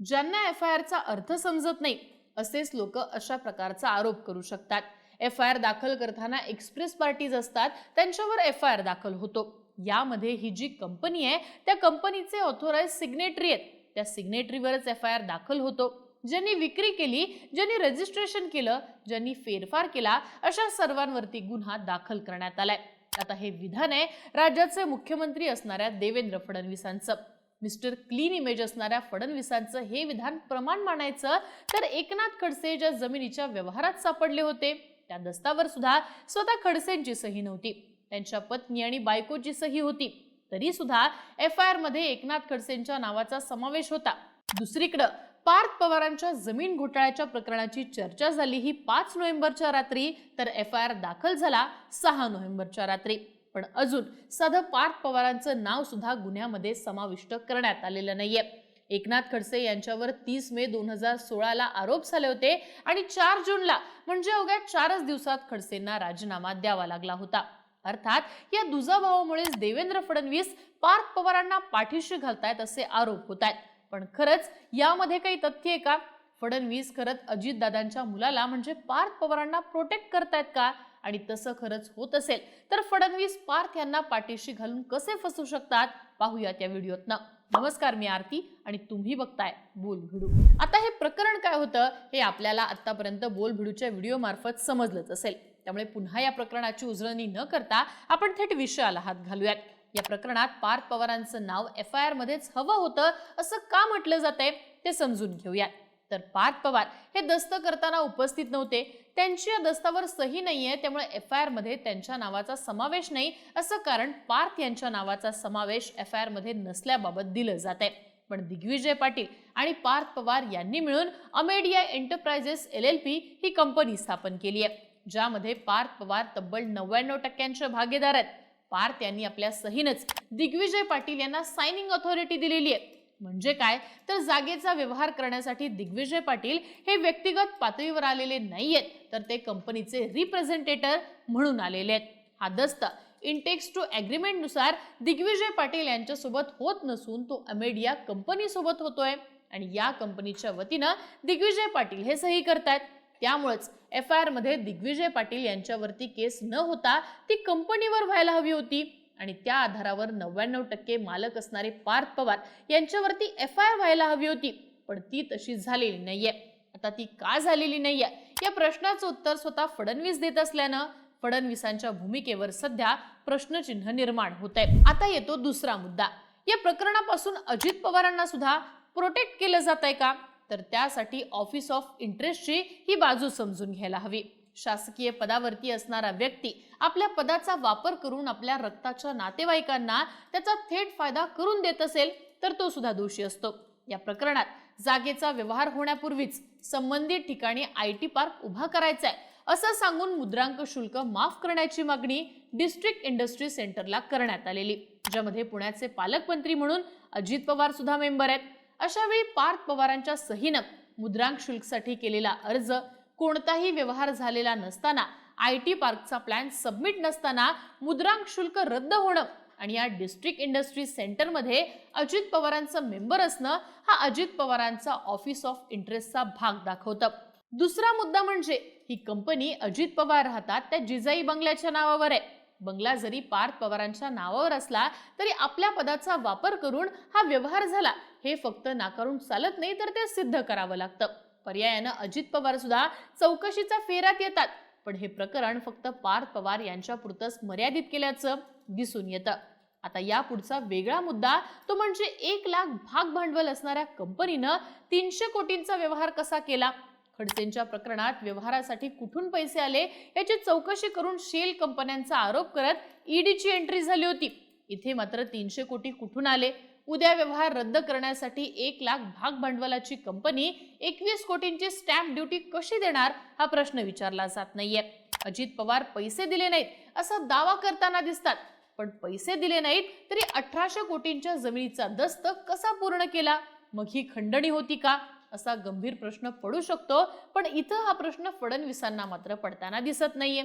ज्यांना F I आरचा अर्थ समजत नाही असेच लोक अशा प्रकारचा आरोप करू शकतात. एफ आय आर दाखल करताना एक्सप्रेस पार्टीज असतात त्यांच्यावर एफ आय आर दाखल होतो. यामध्ये ही जी कंपनी आहे त्या कंपनीचे ऑथोराइज सिग्नेटरी आहेत. त्या सिग्नेटरीवरच एफ आय आर दाखल होतो. ज्यांनी विक्री केली ज्यांनी रजिस्ट्रेशन केलं ज्यांनी फेरफार केला अशा सर्वांवरती गुन्हा दाखल करण्यात आलाय. आता हे विधान आहे राज्याचे मुख्यमंत्री असणाऱ्या देवेंद्र फडणवीसांचं. मिस्टर क्लीन इमेज असणाऱ्या फडणवीसांचं हे विधान प्रमाण मानायचं तर एकनाथ खडसे ज्या जमिनीच्या व्यवहारात सापडले होते त्या दस्तावर सुद्धा स्वतः खडसेंची सही नव्हती. त्यांच्या पत्नी आणि बायकोची सही होती. तरी सुद्धा एफ आय आरमध्ये एकनाथ खडसेंच्या नावाचा समावेश होता. दुसरीकडं पार्थ पवारांच्या जमीन घोटाळ्याच्या प्रकरणाची चर्चा झाली ही पाच नोव्हेंबरच्या रात्री तर एफ आय आर दाखल झाला सहा नोव्हेंबरच्या रात्री. पण अजून साधं पार्थ पवारांचं नाव सुद्धा गुन्ह्यामध्ये समाविष्ट करण्यात आलेलं नाहीये. एकनाथ खडसे यांच्यावर तीस मे दोन हजार सोळाला आरोप झाले होते आणि चार जूनला म्हणजे अवघ्या चारच दिवसात खडसेंना राजीनामा द्यावा लागला होता. अर्थात या दुजाभावामुळेच देवेंद्र फडणवीस पार्थ पवारांना पाठीशी घालतायत असे आरोप होत आहेत पण खरंच यामध्ये काही तथ्य आहे का? फडणवीस खरंच अजितदादांच्या मुलाला म्हणजे पार्थ पवारांना प्रोटेक्ट करतायत का? आणि तसं खरंच होत असेल तर फडणवीस पार्थ यांना पाठीशी घालून कसे फसू शकतात? पाहूयात या व्हिडिओतनं. नमस्कार मी आरती आणि तुम्ही बघताय बोल भिडू आता हे प्रकरण काय होतं? हे आपल्याला आतापर्यंत बोल भिडूच्या व्हिडिओ मार्फत समजलंच असेल. त्यामुळे पुन्हा या प्रकरणाची उजळणी न करता आपण थेट विषयाला हात घालूयात. या प्रकरणात पार्थ पवारांचं नाव एफ आय आर मध्येच हवं होतं असं का म्हटलं जातंय ते समजून घेऊयात. तर पार्थ पवार हे दस्त करताना उपस्थित नव्हते. त्यांची या दस्तावर सही नाही आहे त्यामुळे एफ आय आरमध्ये त्यांच्या नावाचा समावेश नाही असं कारण पार्थ यांच्या नावाचा समावेश एफ आय आरमध्ये नसल्याबाबत दिलं जात आहे. पण दिग्विजय पाटील आणि पार्थ पवार यांनी मिळून Amadea enterprises L L P ही कंपनी स्थापन केली आहे ज्यामध्ये पार्थ पवार तब्बल नव्याण्णव टक्क्यांचे भागीदार आहेत. पार्थ यांनी आपल्या सहीनच दिग्विजय पाटील यांना सायनिंग ऑथॉरिटी दिलेली आहे. म्हणजे काय? तर जागेचा व्यवहार करण्यासाठी दिग्विजय पाटील हे व्यक्तिगत पातळीवर आलेले नाहीयेत तर ते कंपनीचे रिप्रेझेंटेटर म्हणून आलेले आहेत. हा दस्त इंटेक्स टू ॲग्रीमेंटनुसार दिग्विजय पाटील यांच्यासोबत होत नसून तो अमेडिया या कंपनीसोबत होतोय. आणि या कंपनीच्या वतीनं दिग्विजय पाटील हे सही करतायत. त्यामुळेच एफ आय आरमध्ये दिग्विजय पाटील यांच्यावरती केस न होता ती कंपनीवर व्हायला हवी होती. आणि त्या आधारावर नव्याण्णव टक्के मालक असणारे पार्थ पवार यांच्यावरती एफ आय आर व्हायला हवी होती पण ती तशी झालेली नाहीये. आता ती का झालेली नाहीये? या प्रश्नाचं उत्तर स्वतः फडणवीस देत असल्यानं फडणवीसांच्या भूमिकेवर सध्या प्रश्नचिन्ह निर्माण होत आहे आता येतो दुसरा मुद्दा. या प्रकरणापासून अजित पवारांना सुद्धा प्रोटेक्ट केलं जात आहे का? तर त्यासाठी ऑफिस ऑफ इंटरेस्टची ही बाजू समजून घ्यायला हवी. शासकीय पदावरती असणारा व्यक्ती आपल्या पदाचा वापर करून आपल्या रक्ताच्या नातेवाईकांना त्याचा थेट फायदा करून देत असेल तर तो सुद्धा दोषी असतो. या प्रकरणात जागेचा व्यवहार होण्यापूर्वीच संबंधित ठिकाणी आय टी पार्क उभा करायचा आहे असं सांगून मुद्रांक शुल्क माफ करण्याची मागणी डिस्ट्रिक्ट इंडस्ट्री सेंटरला करण्यात आलेली. ज्यामध्ये पुण्याचे पालकमंत्री म्हणून अजित पवार सुद्धा मेंबर आहेत. अशावेळी पार्थ पवारांच्या सहीनं मुद्रांक शुल्कसाठी केलेला अर्ज कोणताही व्यवहार झालेला नसताना आय टी पार्कचा प्लॅन सबमिट नसताना मुद्रांक शुल्क रद्द होणं आणि या डिस्ट्रिक्ट इंडस्ट्री सेंटरमध्ये अजित पवारांचं मेंबर असणं हा अजित पवारांचा ऑफिस ऑफ इंटरेस्टचा भाग दाखवतं. दुसरा मुद्दा म्हणजे ही कंपनी अजित पवार राहतात त्या जिजाई बंगल्याच्या नावावर आहे. बंगला जरी पार्थ पवारांच्या नावावर असला तरी आपल्या पदाचा वापर करून हा व्यवहार झाला. हे फक्त नाकारून चालत नाही तर ते सिद्ध करावं लागतं. पर्यायानं अजित पवार सुद्धा चौकशीचा फेऱ्यात येतात. पण हे प्रकरण फक्त पार्थ पवार यांच्यापुरतंच मर्यादित केल्याचं दिसून येतं. आता या पुढचा वेगळा मुद्दा तो म्हणजे एक लाख भाग भांडवल असणाऱ्या कंपनीनं तीनशे कोटींचा व्यवहार कसा केला? खडसेंच्या प्रकरणात व्यवहारासाठी कुठून पैसे आले? याची चौकशी करून शेल कंपन्यांचा आरोप करत ईडीची एंट्री झाली होती. इथे मात्र तीनशे कोटी कुठून आले? उद्या व्यवहार रद्द करण्यासाठी एक लाख भाग भांडवलाची कंपनी एकवीस कोटींची स्टॅम्प ड्युटी कशी देणार हा प्रश्न विचारला जात नाहीये. अजित पवार पैसे दिले नाहीत असा दावा करताना दिसतात. पण पैसे दिले नाहीत तरी अठराशे कोटींच्या जमिनीचा दस्त कसा पूर्ण केला? मग ही खंडणी होती का? असा गंभीर प्रश्न पडू शकतो पण इथं हा प्रश्न फडणवीसांना मात्र पडताना दिसत नाहीये.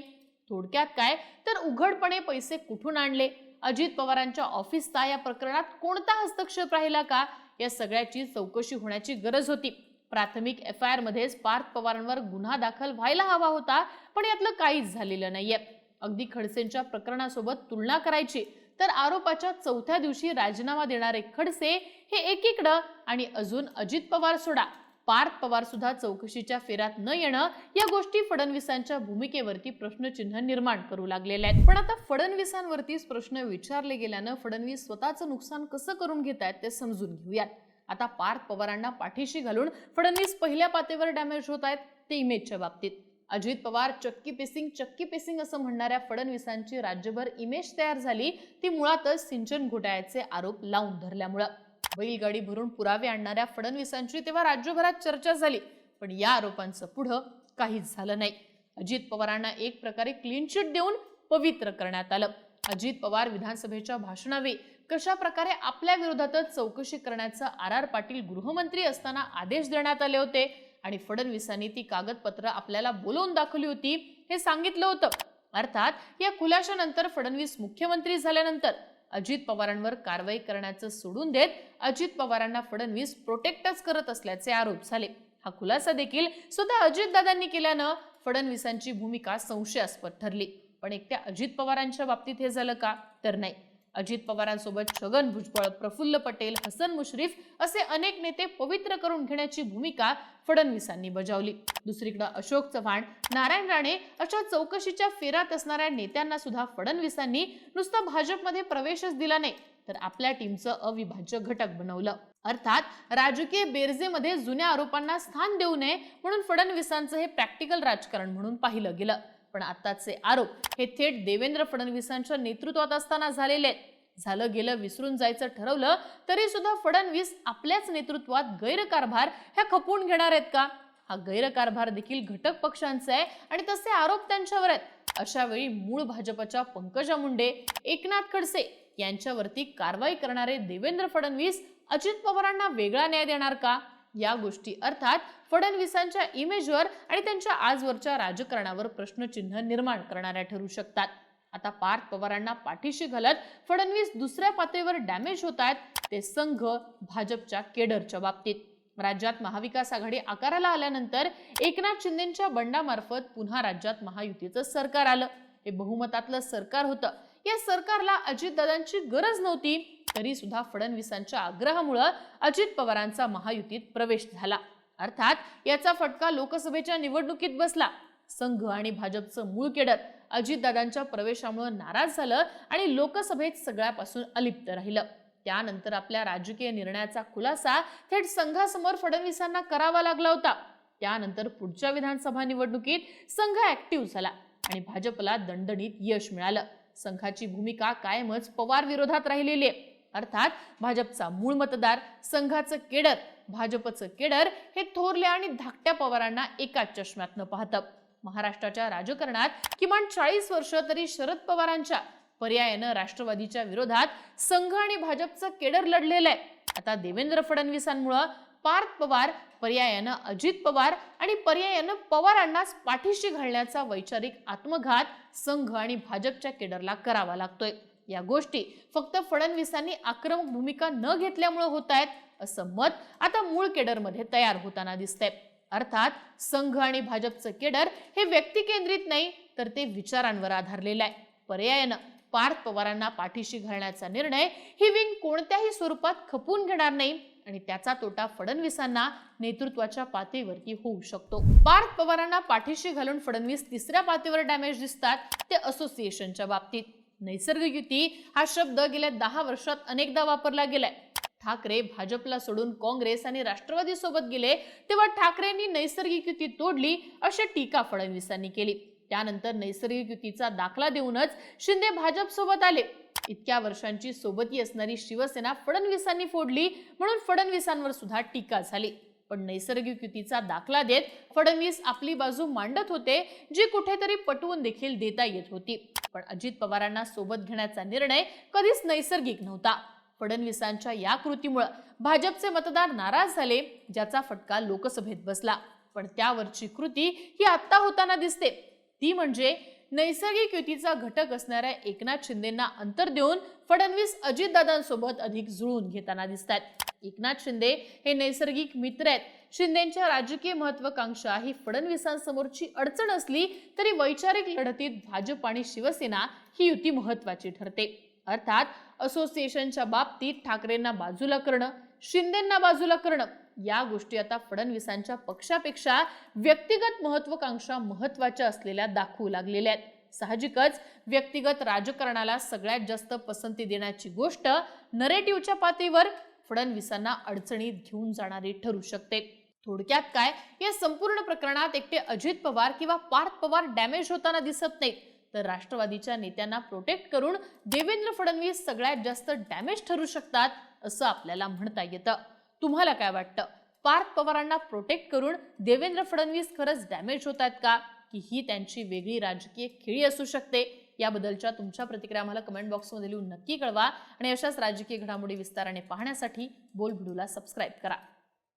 थोडक्यात काय? तर उघडपणे पैसे कुठून आणले? अजित पवारांच्या ऑफिसचा या प्रकरणात कोणता हस्तक्षेप राहिला का? या सगळ्याची चौकशी होण्याची गरज होती. प्राथमिक एफ आय आर मध्येच पार्थ पवारांवर गुन्हा दाखल व्हायला हवा होता पण यातलं काहीच झालेलं नाहीये. अगदी खडसेंच्या प्रकरणासोबत तुलना करायची तर आरोपाच्या चौथ्या दिवशी राजीनामा देणारे खडसे हे एकीकडं आणि अजून अजित पवार सोडा. पार्थ पवार सुद्धा चौकशीच्या फेऱ्यात न येणं या गोष्टी फडणवीसांच्या भूमिकेवरती प्रश्नचिन्ह निर्माण करू लागलेले आहेत. पण आता फडणवीसांवरतीच प्रश्न विचारले गेल्यानं फडणवीस स्वतःचं नुकसान कसं करून घेत आहेत ते समजून घेऊयात. आता पार्थ पवारांना पाठीशी घालून फडणवीस पहिल्या पातेवर डॅमेज होत आहेत ते इमेजच्या बाबतीत. अजित पवार चक्की पेसिंग चक्की पेसिंग असं म्हणणाऱ्या फडणवीसांची राज्यभर इमेज तयार झाली. ती मुळातच सिंचन घोटाळ्याचे आरोप लावून धरल्यामुळं. बैलगाडी भरून पुरावे आणणाऱ्या फडणवीसांची तेव्हा राज्यभरात चर्चा झाली. पण या आरोपांचं पुढं काहीच झालं नाही. अजित पवारांना एक प्रकारे क्लीन चिट देऊन पवित्र करण्यात आलं. अजित पवार विधानसभेच्या भाषणावेळी कशा प्रकारे आपल्या विरोधातच चौकशी करण्याचं आर आर पाटील गृहमंत्री असताना आदेश देण्यात आले होते आणि फडणवीसांनी ती कागदपत्र आपल्याला बोलवून दाखवली होती हे सांगितलं होतं. अर्थात या खुलाशानंतर फडणवीस मुख्यमंत्री झाल्यानंतर अजित पवारांवर कारवाई करण्याचं सोडून देत अजित पवारांना फडणवीस प्रोटेक्टच करत असल्याचे आरोप झाले. हा खुलासा देखील स्वतः अजितदादांनी केल्यानं फडणवीसांची भूमिका संशयास्पद ठरली. पण एकट्या अजित पवारांच्या बाबतीत हे झालं का? तर नाही. अजित पवारांसोबत छगन भुजबळ प्रफुल्ल पटेल हसन मुश्रीफ असे अनेक नेते पवित्र करून घेण्याची भूमिका फडणवीसांनी बजावली. दुसरीकडे अशोक चव्हाण नारायण राणे अशा चौकशीच्या फेरात असणाऱ्या नेत्यांना सुद्धा फडणवीसांनी नुसता भाजपमध्ये प्रवेशच दिला नाही तर आपल्या टीमचं अविभाज्य घटक बनवलं. अर्थात राजकीय बेरजेमध्ये जुन्या आरोपांना स्थान देऊ नये म्हणून फडणवीसांचं हे प्रॅक्टिकल राजकारण म्हणून पाहिलं गेलं. पण आताचे आरोप हे थेट देवेंद्र फडणवीसांच्या नेतृत्वात असताना झालेले आहेत. झालं गेलं विसरून जायचं ठरवलं तरी सुद्धा फडणवीस आपल्याच नेतृत्वात गैरकारभार ह्या खपवून घेणार आहेत का? हा गैरकारभार देखील घटक पक्षांचा आहे आणि तसे आरोप त्यांच्यावर आहेत. अशा वेळी मूळ भाजपच्या पंकजा मुंडे एकनाथ खडसे यांच्यावरती कारवाई करणारे देवेंद्र फडणवीस अजित पवारांना वेगळा न्याय देणार का? या गोष्टी. अर्थात फडणवीसांच्या इमेजवर आणि त्यांच्या आजवरच्या राजकारणावर प्रश्नचिन्ह निर्माण करणाऱ्या ठरू शकतात. आता पार्थ पवारांना पाठीशी घालत फडणवीस दुसऱ्या पातळीवर डॅमेज होत आहेत ते संघ भाजपच्या केडरच्या बाबतीत. राज्यात महाविकास आघाडी आकाराला आल्यानंतर एकनाथ शिंदेच्या बंडामार्फत पुन्हा राज्यात महायुतीचं सरकार आलं. हे बहुमतातलं सरकार होतं. या सरकारला अजितदादांची गरज नव्हती. तरी सुद्धा फडणवीसांच्या आग्रहामुळं अजित पवारांचा महायुतीत प्रवेश झाला. अर्थात याचा फटका लोकसभेच्या निवडणुकीत बसला. संघ आणि भाजपचं मूळ केडर अजितदादांच्या प्रवेशामुळे नाराज झालं आणि लोकसभेत सगळ्यापासून अलिप्त राहिलं. त्यानंतर आपल्या राजकीय निर्णयाचा खुलासा थेट संघासमोर फडणवीसांना करावा लागला होता. त्यानंतर पुढच्या विधानसभा निवडणुकीत संघ ऍक्टिव्ह झाला आणि भाजपला दणदणीत यश मिळालं. संघाची भूमिका कायमच पवार विरोधात राहिलेली आहे. अर्थात भाजपचा मूळ मतदार संघाचं केडर भाजपचं केडर हे थोरल्या आणि धाकट्या पवारांना एकाच चष्म्यातनं पाहतं. महाराष्ट्राच्या राजकारणात किमान चाळीस वर्ष तरी शरद पवारांच्या पर्यायानं राष्ट्रवादीच्या विरोधात संघ आणि भाजपचं केडर लढलेलं आहे. आता देवेंद्र फडणवीसांमुळं पार्थ पवार पर्यायानं अजित पवार आणि पर्यायानं पवारांनाच पाठीशी घालण्याचा वैचारिक आत्मघात संघ आणि भाजपच्या केडरला करावा लागतोय. या गोष्टी. फक्त फडणवीसांनी आक्रमक भूमिका न घेतल्यामुळे होत आहेत असं मत आता मूळ केडरमध्ये तयार होताना दिसतंय. अर्थात संघ आणि भाजपचं केडर हे व्यक्ती केंद्रित नाही तर ते विचारांवर आधारलेलं आहे. पर्यायानं पार्थ पवारांना पाठीशी घालण्याचा निर्णय ही विंग कोणत्याही स्वरूपात खपून घेणार नाही आणि त्याचा तोटा फडणवीसांना नेतृत्वाच्या पातळीवरती होऊ शकतो. पार्थ पवारांना पाठीशी घालून फडणवीस तिसऱ्या पातळीवर डॅमेज दिसतात ते असोसिएशनच्या बाबतीत. नैसर्गिक युती हा शब्द गेल्या दहा वर्षात अनेकदा वापरला गेलाय. ठाकरे भाजपला सोडून काँग्रेस आणि राष्ट्रवादी सोबत गेले तेव्हा ठाकरेंनी नैसर्गिक युती तोडली अशी टीका फडणवीसांनी केली. त्यानंतर नैसर्गिक युतीचा दाखला देऊनच शिंदे भाजप सोबत आले. इतक्या वर्षांची सोबती असणारी शिवसेना फडणवीसांनी फोडली म्हणून फडणवीसांवर सुद्धा टीका झाली. पण नैसर्गिक युतीचा दाखला देत फडणवीस आपली बाजू मांडत होते जी कुठेतरी पटवून देखील देता येत होती. पण अजित पवारांना सोबत घेण्याचा निर्णय कधीच नैसर्गिक नव्हता. फडणवीसांच्या या कृतीमुळे भाजपचे मतदार नाराज झाले ज्याचा फटका लोकसभेत बसला. पण त्यावरची कृती ही आत्ता होताना दिसते. ती म्हणजे नैसर्गिक युतीचा घटक असणाऱ्या एकनाथ शिंदेना अंतर देऊन फडणवीस अजितदादांसोबत अधिक जुळून घेताना दिसतात एकनाथ शिंदे हे नैसर्गिक मित्र आहेत. शिंदेच्या राजकीय महत्वाकांक्षा ही फडणवीसांसमोरची अडचण असली तरी वैचारिक लढतीत भाजप आणि शिवसेना ही युती महत्वाची ठरते. अर्थात असोसिएशनच्या बाबतीत ठाकरेंना बाजूला करणं शिंदेंना बाजूला करणं या गोष्टी आता फडणवीसांच्या पक्षापेक्षा व्यक्तिगत महत्वाकांक्षा महत्त्वाच्या असलेल्या दाखवू लागलेल्या आहेत. साहजिकच व्यक्तिगत राजकारणाला सगळ्यात जास्त पसंती देण्याची गोष्ट नरेटिव्हच्या पातळीवर फडणवीसांना अडचणीत घेऊन जाणारी ठरू शकते. थोडक्यात काय? या संपूर्ण प्रकरणात एकटे अजित पवार किंवा पार्थ पवार डॅमेज होताना दिसत नाहीत. तर राष्ट्रवादीच्या नेत्यांना प्रोटेक्ट करून देवेंद्र फडणवीस सगळ्यात जास्त डॅमेज ठरू शकतात असं आपल्याला म्हणता येतं. तुम्हाला काय वाटतं? पार्थ पवारांना प्रोटेक्ट करून देवेंद्र फडणवीस खरंच डॅमेज होत आहेत का? की ही त्यांची वेगळी राजकीय खेळी असू शकते? याबद्दलच्या तुमच्या प्रतिक्रिया आम्हाला कमेंट बॉक्समध्ये लिहून नक्की कळवा. आणि अशाच राजकीय घडामोडी विस्ताराने पाहण्यासाठी बोलबुडूला सबस्क्राईब करा.